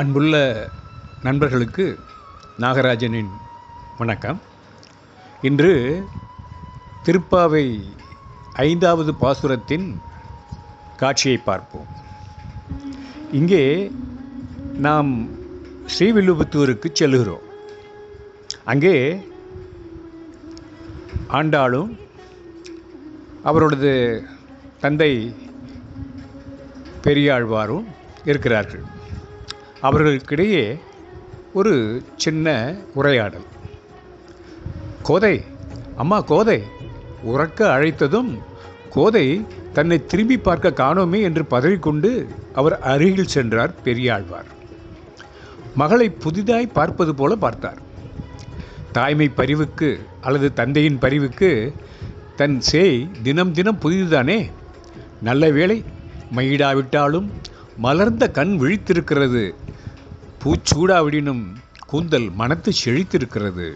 அன்புள்ள நண்பர்களுக்கு நாகராஜனின் வணக்கம். இன்று திருப்பாவை ஐந்தாவது பாசுரத்தின் காட்சியை பார்ப்போம். இங்கே நாம் ஸ்ரீவில்லுபுத்தூருக்கு செல்லுகிறோம் அங்கே ஆண்டாளும் அவரோடது தந்தை பெரியாழ்வாரும் இருக்கிறார்கள். அவர்களுக்கிடையே ஒரு சின்ன உரையாடல். கோதை அம்மா கோதை உறக்க அழைத்ததும் கோதை தன்னை திரும்பி பார்க்க காணோமே என்று பதறிக்கொண்டு அவர் அருகில் சென்றார் பெரியாழ்வார். மகளை புதிதாய் பார்ப்பது போல பார்த்தார். தாய்மை பரிவுக்கு அல்லது தந்தையின் பரிவுக்கு தன் சேய் தினம் தினம் புதிதுதானே? நல்ல வேளை மயிடாவிட்டாலும் மலர்ந்த கண் விழித்திருக்கிறது பூச்சூடாவிடினும் கூந்தல் மனத்து செழித்திருக்கிறது.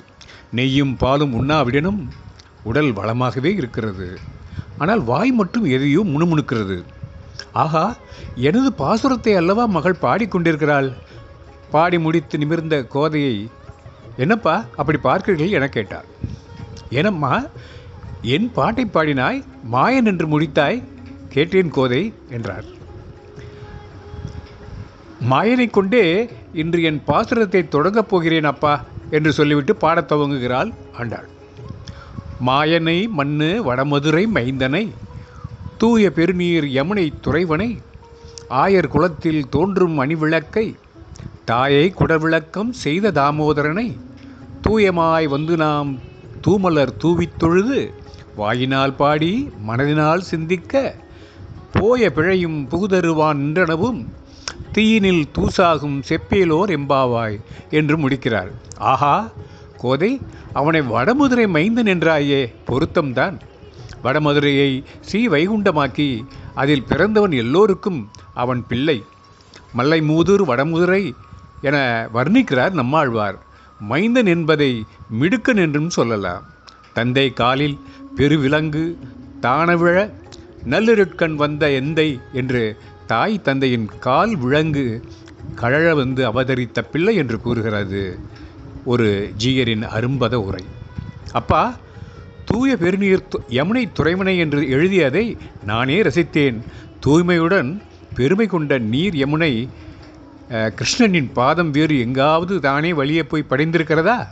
நெய்யும் பாலும் உண்ணாவிடனும் உடல் வளமாகவே இருக்கிறது. ஆனால் வாய் மட்டும் எதையோ முணுமுணுக்கிறது. ஆகா எனது பாசுரத்தை அல்லவா மகள் பாடிக்கொண்டிருக்கிறாள் பாடி முடித்து நிமிர்ந்த கோதையை என்னப்பா அப்படி பார்க்கிறீர்கள்? என கேட்டார் ஏனம்மா என் பாட்டை பாடினாய் மாயன் என்று முடித்தாய்? கேட்டேன் கோதை என்றார். மாயனை கொண்டே இன்று என் பாசுரத்தை தொடங்கப் போகிறேன் அப்பா என்று சொல்லிவிட்டு பாடத் துவங்குகிறாள் ஆண்டாள். மாயனை மண்ணு வடமதுரை மைந்தனை தூய பெருநீர் யமுனை துறைவனை ஆயர் குலத்தில் தோன்றும் அணிவிளக்கை தாயை குடவிளக்கம் செய்த தாமோதரனை தூயமாய் வந்து நாம் தூமலர் தூவித் தொழுது வாயினால் பாடி மனதினால் சிந்திக்க போய பிழையும் புகுதருவான் நின்றனவும் தீயினில் தூசாகும் செப்பேலோர் எம்பாவாய் என்று முடிக்கிறார். ஆஹா கோதை அவனை வடமதுரை மைந்தன் என்றாயே பொருத்தம்தான். வடமதுரையை ஸ்ரீ வைகுண்டமாக்கி அதில் பிறந்தவன் எல்லோருக்கும் அவன் பிள்ளை. மல்லை மூதூர் வடமுதுரை என வர்ணிக்கிறார் நம்மாழ்வார். மைந்தன் என்பதை மிடுக்கன் என்றும் சொல்லலாம். தந்தை காலில் பெருவிலங்கு தானவிழ நல்லிருட்கண் வந்த எந்தை என்று தாய் தந்தையின் கால் விலங்கு கழழ வந்து அவதரித்த பிள்ளை என்று கூறுகிறது. ஒரு ஜீயரின் அரும்பத உரை. அப்பா தூய பெருநீர் து- யமுனை துறைமனை என்று எழுதியதை நானே ரசித்தேன். தூய்மையுடன் பெருமை கொண்ட நீர் யமுனை கிருஷ்ணனின் பாதம் வேறு எங்காவது தானே வழியே போய் படைந்திருக்கிறதா?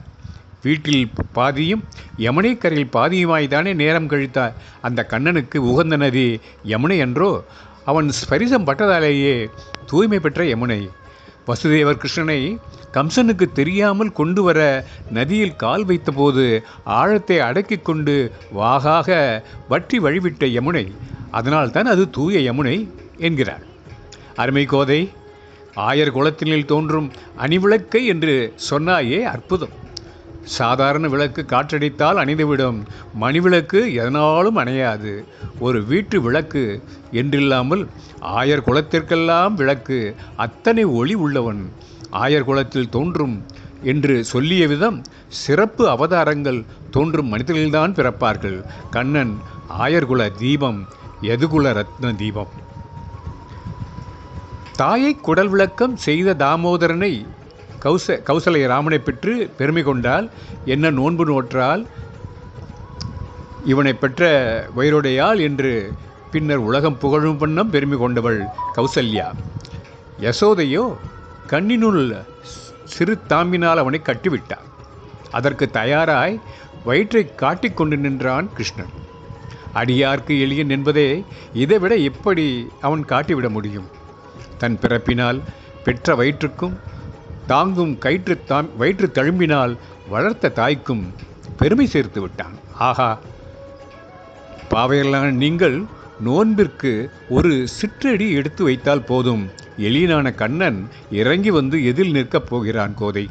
வீட்டில் பாதியும் யமுனை கரையில் பாதியுமாய் தானே நேரம் கழித்தார் அந்த கண்ணனுக்கு உகந்த நதி யமுனை என்றோ அவன் ஸ்பரிசம் பட்டதாலேயே தூய்மை பெற்ற யமுனை. வசுதேவர் கிருஷ்ணனை கம்சனுக்கு தெரியாமல் கொண்டு வர நதியில் கால் வைத்தபோது ஆழத்தை அடக்கிக் கொண்டு வாகாக வற்றி வழிவிட்ட யமுனை. அதனால்தான் அது தூய யமுனை என்கிறார். அருமை கோதை ஆயர் குலத்தினில் தோன்றும் அணிவிளக்கை என்று சொன்னாயே அற்புதம். சாதாரண விளக்கு காற்றடித்தால் அணைந்துவிடும். மணிவிளக்கு எதனாலும் அணையாது. ஒரு வீட்டு விளக்கு என்றில்லாமல் ஆயர் குலத்திற்கெல்லாம் விளக்கு. அத்தனை ஒளி உள்ளவன். ஆயர் குலத்தில் தோன்றும் என்று சொல்லிய விதம் சிறப்பு அவதாரங்கள் தோன்றும் மனிதர்கள்தான் பிறப்பார்கள். கண்ணன் ஆயர்குல தீபம் எதுகுல ரத்ன தீபம். தாயை குடல் விளக்கம் செய்த தாமோதரனை கௌச கௌசலை ராமனை பெற்று பெருமை கொண்டால் என்ன நோன்பு நோற்றால் இவனை பெற்ற வயிறுடையாள் என்று பின்னர் உலகம் புகழும் வண்ணம் பெருமை கொண்டவள் கௌசல்யா. யசோதையோ கண்ணினுள் சிறு தாம்பினால் அவனை கட்டிவிட்டான். அதற்கு தயாராய் வயிற்றை காட்டிக்கொண்டு நின்றான் கிருஷ்ணன். அடியார்க்கு எளியன் என்பதே இதைவிட எப்படி அவன் காட்டிவிட முடியும்? தன் பிறப்பினால் பெற்ற வயிற்றுக்கும் தாங்கும் கயிற்று தாம் வயிற்று தழும்பினால் வளர்த்த தாய்க்கும் பெருமை சேர்த்து விட்டான். ஆகா பாவையெல்லாம் நீங்கள் நோன்பிற்கு ஒரு சிற்றடி எடுத்து வைத்தால் போதும். எளியனான கண்ணன் இறங்கி வந்து எதில் நிற்கப் போகிறான் கோதை.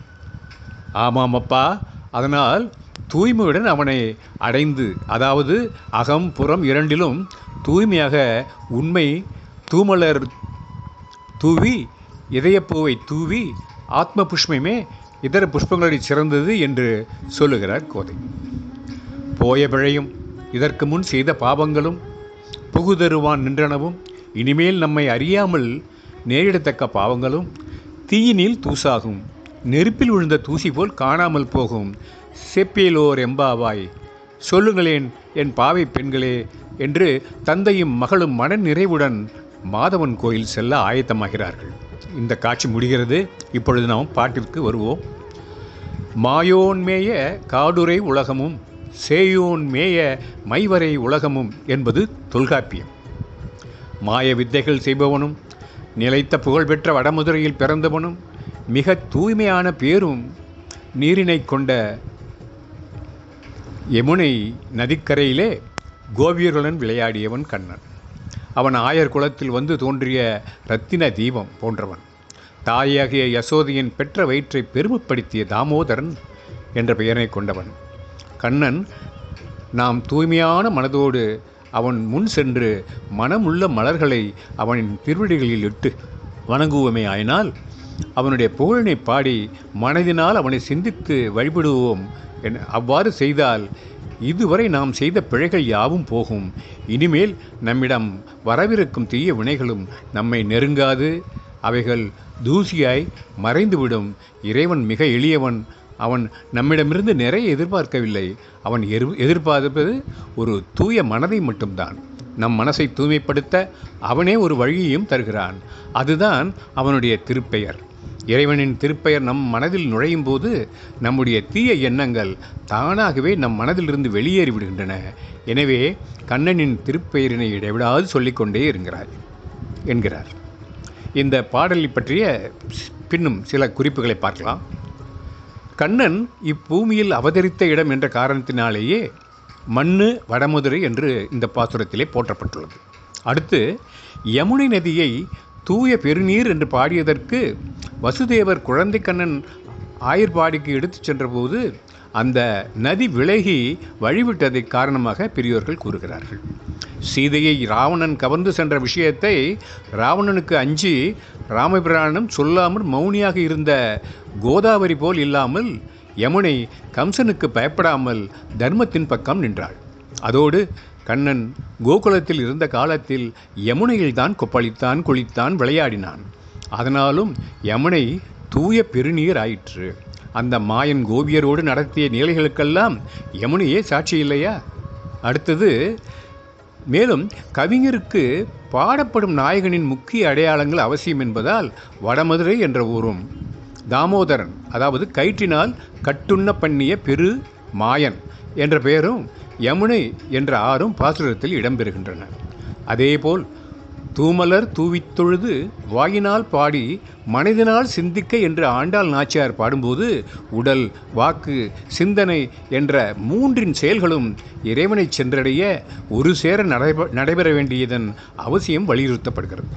ஆமாம் அப்பா அதனால் தூய்மையுடன் அவனை அடைந்து அதாவது அகம் புறம் இரண்டிலும் தூய்மையாக உண்மை தூமலர் தூவி இதயப்பூவை தூவி ஆத்ம புஷ்பமே இதர புஷ்பங்களை சிறந்தது என்று சொல்லுகிறார் கோதை. போய பிழையும் இதற்கு முன் செய்த பாவங்களும் புகுதருவான் நின்றனவும் இனிமேல் நம்மை அறியாமல் நேரிடத்தக்க பாவங்களும் தீயினில் தூசாகும் நெருப்பில் விழுந்த தூசி போல் காணாமல் போகும். செப்பியலோர் எம்பாவாய் சொல்லுங்களேன் என் பாவை பெண்களே என்று தந்தையும் மகளும் மன நிறைவுடன் மாதவன் கோயில் செல்ல ஆயத்தமாகிறார்கள். இந்த காட்சி முடிகிறது. இப்பொழுது நாம் பாட்டிற்கு வருவோம். மாயோன்மேய காடுரை உலகமும் சேயோன் மேய மைவரை உலகமும் என்பது தொல்காப்பியம். மாய வித்தைகள் செய்பவனும் நிலைத்த புகழ்பெற்ற வடமதுரையில் பிறந்தவனும் மிக தூய்மையான பேரும் நீரினை கொண்ட யமுனை நதிக்கரையிலே கோபியர்களுடன் விளையாடியவன் கண்ணன். அவன் ஆயர் குலத்தில் வந்து தோன்றிய ரத்தின தீபம் போன்றவன். தாயாகிய யசோதையின் பெற்ற வயிற்றை பெருமைப்படுத்திய தாமோதரன் என்ற பெயரை கொண்டவன். கண்ணன் நாம் தூய்மையான மனதோடு அவன் முன் சென்று மனமுள்ள மலர்களை அவனின் திருவிழிகளில் இட்டு வணங்குவோமே ஆயினால் அவனுடைய புகழினை பாடி மனதினால் அவனை சிந்தித்து வழிபடுவோம் என் அவ்வாறு செய்தால் இதுவரை நாம் செய்த பிழைகள் யாவும் போகும். இனிமேல் நம்மிடம் வரவிருக்கும் தீய வினைகளும் நம்மை நெருங்காது. அவைகள் தூசியாய் மறைந்துவிடும். இறைவன் மிக எளியவன். அவன் நம்மிடமிருந்து நிறைய எதிர்பார்க்கவில்லை. அவன் எரு எதிர்பார்ப்பது ஒரு தூய மனதை மட்டும்தான். நம் மனசை தூய்மைப்படுத்த அவனே ஒரு வழியையும் தருகிறான். அதுதான் அவனுடைய திருப்பெயர். இறைவனின் திருப்பெயர் நம் மனதில் நுழையும் போது நம்முடைய தீய எண்ணங்கள் தானாகவே நம் மனதிலிருந்து வெளியேறி விடுகின்றன எனவே கண்ணனின் திருப்பெயரினை இடைவிடாது சொல்லிக்கொண்டே இருக்கிறார் என்கிறார். இந்த பாடலை பற்றிய பின்னும் சில குறிப்புகளை பார்க்கலாம். கண்ணன் இப்பூமியில் அவதரித்த இடம் என்ற காரணத்தினாலேயே மண்ணு வடமதுரை என்று இந்த பாசுரத்திலே போற்றப்பட்டுள்ளது. அடுத்து யமுனை நதியை தூய பெருநீர் என்று பாடியதற்கு வசுதேவர் குழந்தை கண்ணன் எடுத்துச் சென்றபோது அந்த நதி விலகி வழிவிட்டதை காரணமாக பெரியோர்கள் கூறுகிறார்கள். சீதையை ராவணன் கவர்ந்து சென்ற விஷயத்தை ராவணனுக்கு அஞ்சி ராமபிரானும் சொல்லாமல் மௌனியாக இருந்த கோதாவரி போல் இல்லாமல் யமுனை கம்சனுக்கு பயப்படாமல் தர்மத்தின் பக்கம் நின்றாள். அதோடு கண்ணன் கோகுலத்தில் இருந்த காலத்தில் யமுனையில்தான் கொப்பளித்தான் குளித்தான் விளையாடினான். அதனாலும் யமுனை தூய பெருநீர் ஆயிற்று. அந்த மாயன் கோபியரோடு நடத்திய நிலைகளுக்கெல்லாம் யமுனையே சாட்சி இல்லையா? அடுத்தது மேலும் கவிஞருக்கு பாடப்படும் நாயகனின் முக்கிய அடையாளங்கள் அவசியம் என்பதால் வடமதுரை என்ற ஊரும். தாமோதரன் அதாவது கயிற்றினால் கட்டுண்ண பண்ணிய பெரு மாயன் என்ற பெயரும் யமுனை என்ற ஆறும் பாசுரத்தில் இடம்பெறுகின்றன. அதேபோல் தூமலர் தூவித் தொழுது வாயினால் பாடி மனதினால் சிந்திக்க என்று ஆண்டாள் நாச்சியார் பாடும்போது உடல் வாக்கு சிந்தனை என்ற மூன்றின் செயல்களும் இறைவனை சென்றடைய ஒரு சேர நடைபெற வேண்டியதன் அவசியம் வலியுறுத்தப்படுகிறது.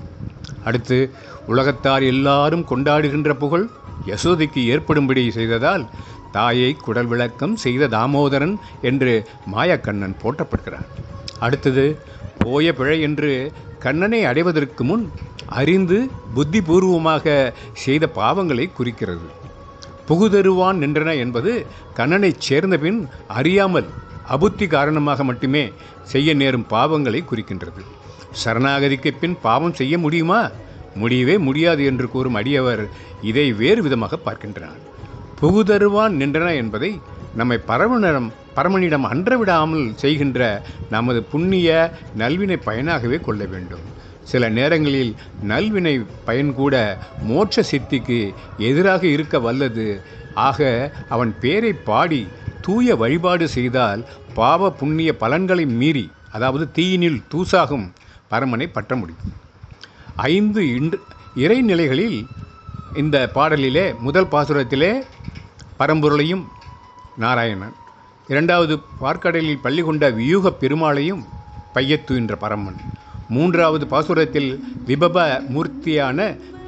அடுத்து உலகத்தார் எல்லாரும் கொண்டாடுகின்ற புகழ் யசோதைக்கு ஏற்படும்படி செய்ததால் தாயை குடல் விளக்கம் செய்த தாமோதரன் என்று மாயக்கண்ணன் போற்றப்படுகிறார். அடுத்தது போய பிழை என்று கண்ணனை அடைவதற்கு முன் அறிந்து புத்திபூர்வமாக செய்த பாவங்களை குறிக்கிறது. புகுதருவான் நின்றன என்பது கண்ணனைச் சேர்ந்த பின் அறியாமல் அபுத்தி காரணமாக மட்டுமே செய்ய நேரும் பாவங்களை குறிக்கின்றது. சரணாகதிக்கு பின் பாவம் செய்ய முடியுமா? முடியவே முடியாது என்று கூறும் அடியவர் இதை வேறு விதமாக பார்க்கின்றார் புகுதருவான் நின்றன என்பதை நம்மை பரமனிடம் பரமனிடம் அன்றவிடாமல் செய்கின்ற நமது புண்ணிய நல்வினை பயனாகவே கொள்ள வேண்டும். சில நேரங்களில் நல்வினை பயன் கூட மோட்ச சித்திக்கு எதிராக இருக்க வல்லது. ஆக அவன் பேரை பாடி தூய வழிபாடு செய்தால் பாவ புண்ணிய பலன்களை மீறி அதாவது தீயினில் தூசாகும் பரமனை பற்ற முடியும். ஐந்து இன்று இறைநிலைகளில் இந்த பாடலிலே முதல் பாசுரத்திலே பரம்பொருளையும் நாராயணன். இரண்டாவது பார்க்கடலில் பள்ளி கொண்ட வியூக பெருமாளையும் பையத்துகின்ற பரமன். மூன்றாவது பாசுரத்தில் விபப மூர்த்தியான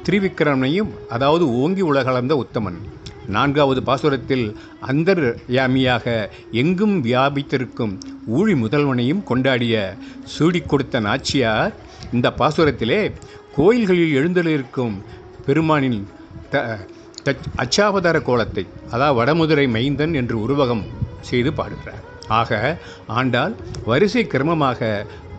திரிவிக்ரமனையும் அதாவது ஓங்கி உலகளந்த உத்தமன். நான்காவது பாசுரத்தில் அந்தர்யாமியாக எங்கும் வியாபித்திருக்கும் ஊழி முதல்வனையும் கொண்டாடிய சூடிக் கொடுத்த நாச்சியார் இந்த பாசுரத்திலே கோயில்களில் எழுந்தளிருக்கும் பெருமானின் த தச் அச்சாவதார கோலத்தை அதாவது வடமுதுரை மைந்தன் என்று உருவகம் செய்து பாடுகிறார். ஆக ஆண்டாள் வரிசை கிரமமாக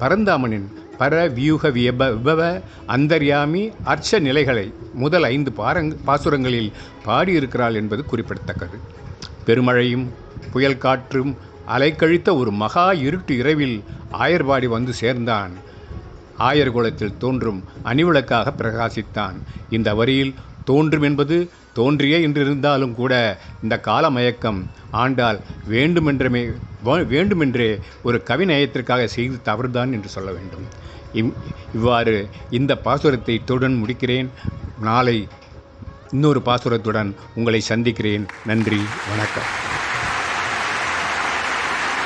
பரந்தாமனின் பர வியூக வியப விபவ அந்தர்யாமி அர்ச்ச நிலைகளை முதல் ஐந்து பாரங் பாசுரங்களில் பாடியிருக்கிறாள் என்பது குறிப்பிடத்தக்கது. பெருமழையும் புயல் காற்றும் அலைக்கழித்த ஒரு மகா இருட்டு இரவில் ஆயர்பாடி வந்து சேர்ந்தான். ஆயர்குலத்தில் தோன்றும் அணிவிளக்காக பிரகாசித்தான். இந்த வரியில் தோன்றும் என்பது தோன்றியே என்றிருந்தாலும் கூட இந்த காலமயக்கம் ஆண்டால் வேண்டுமென்றமே வேண்டுமென்றே ஒரு கவிநயத்திற்காக செய்து தவறுதான் என்று சொல்ல வேண்டும். இவ் இவ்வாறு இந்த பாசுரத்தை இத்துடன் முடிக்கிறேன். நாளை இன்னொரு பாசுரத்துடன் உங்களை சந்திக்கிறேன். நன்றி வணக்கம்.